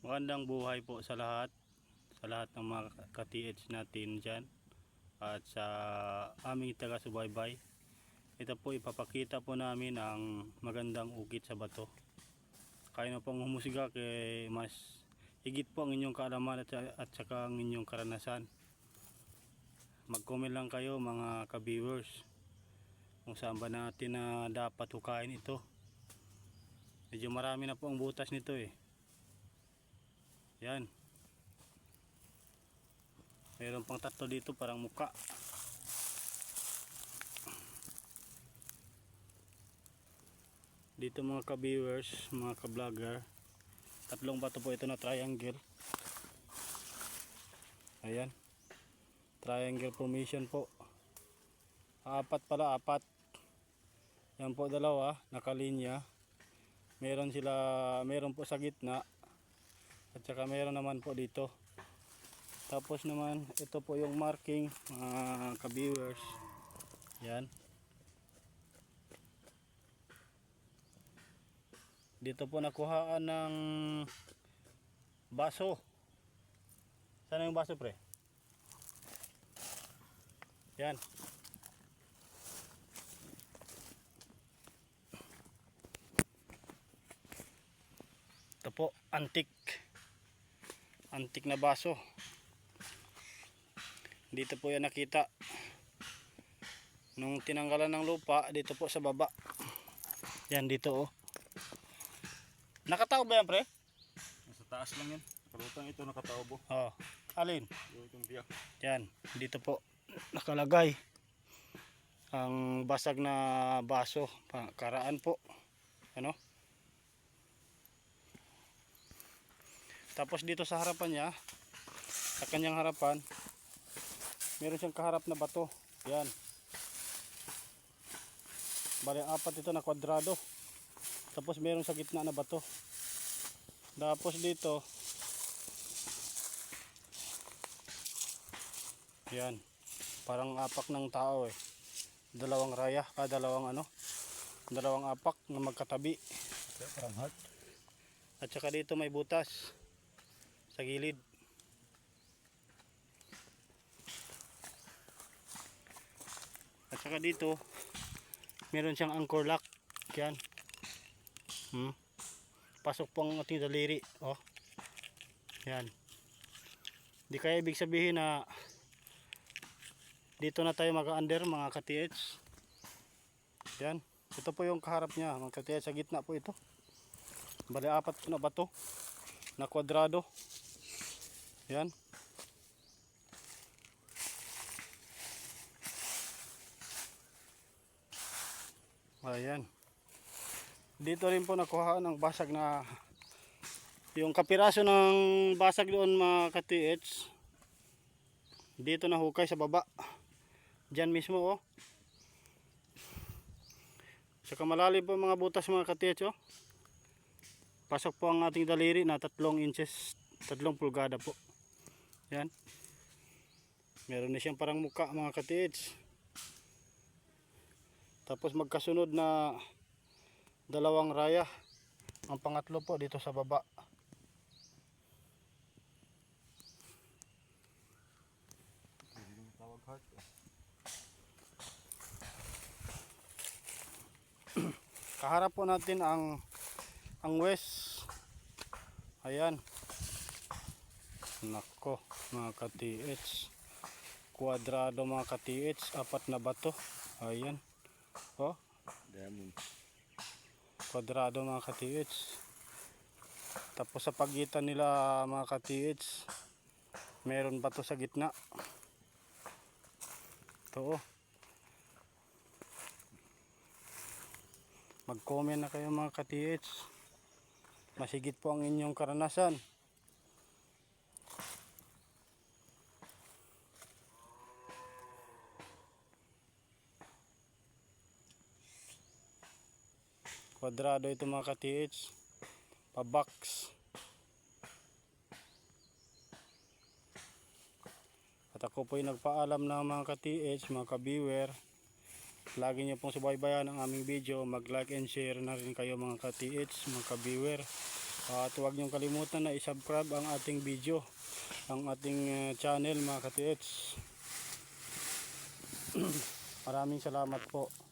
Magandang buhay po sa lahat, sa lahat ng mga ka-TH natin dyan at sa aming taga-subaybay. Ito po ipapakita po namin ang magandang ukit sa bato. Kaya na pong humusiga kay mas higit po ang inyong kaalaman at, at saka ang inyong karanasan. Mag-comment lang kayo mga ka-viewers kung saan ba natin na dapat hukain ito. Medyo marami na po ang butas nito eh. Yan. Mayroon pang tatlo dito parang muka. Dito mga ka-viewers, mga ka-vlogger. Tatlong bato po ito na triangle. Ayan. Triangle formation po. Apat pala, apat. Yan po dalawa, nakalinya. Meron sila, meron po sa gitna. At saka meron naman po dito. Tapos naman, ito po yung marking mga ka-viewers. Yan. Dito po nakuhaan ng baso. Sana yung baso pre? Yan. Ito po, antik. Antik na baso. Dito po yan nakita. Nung tinanggalan ng lupa, dito po sa baba. Yan dito oh. Nakatao ba yan pre? Nasa taas lang yan. Kalutang ito nakataobo. Oh. Alin? Yung biyak. Yan, dito po nakalagay ang basag na baso, karaan po. Ano? Tapos dito sa harapan niya, sa kanyang harapan, meron siyang kaharap na bato. Yan. Bali, apat ito na kwadrado. Tapos meron sa gitna na bato. Tapos dito, Yan. Parang apak ng tao eh. Dalawang raya, ah, dalawang ano, dalawang apak na magkatabi. Parang heart. At saka dito may butas sa gilid. At saka dito, meron siyang anchor lock. Yan. Hmm. Pasok po ang ating daliri. Oh. Yan. Di kaya ibig sabihin na dito na tayo mag-under mga ka-TH. Yan. Ito po yung kaharap niya mga ka-TH. Sa gitna po ito. Bali apat na bato na kwadrado. Yan. Ayan. Dito rin po nakuha ng basag na yung kapiraso ng basag doon mga ka-TH. Dito na hukay sa baba. Diyan mismo oh. Saka malalim po mga butas mga ka-TH oh. Pasok po ang ating daliri na tatlong inches, tatlong pulgada po. Yan. Meron na siyang parang muka mga ka-TH. Tapos magkasunod na dalawang raya. Ang pangatlo po dito sa baba. Kaharap po natin ang ang west. Ayan. Nako, mga ka-TH. Kuadrado mga ka-TH, apat na bato. Ayan. Oh, Diamond. kwadrado mga ka-TH. Tapos sa pagitan nila mga ka-TH, meron bato sa gitna. Ito oh. Mag-comment na kayo mga ka-TH. Masigit po ang inyong karanasan. Kwadrado ito mga ka-TH. Pa-box. At ako po yung nagpaalam na mga ka-TH, mga ka-viewer. Lagi niyo pong subaybayan ang aming video. Mag-like and share na rin kayo mga ka-TH, mga ka-viewer. At huwag niyong kalimutan na isubscribe ang ating video, ang ating eh, channel mga katiits. Maraming salamat po.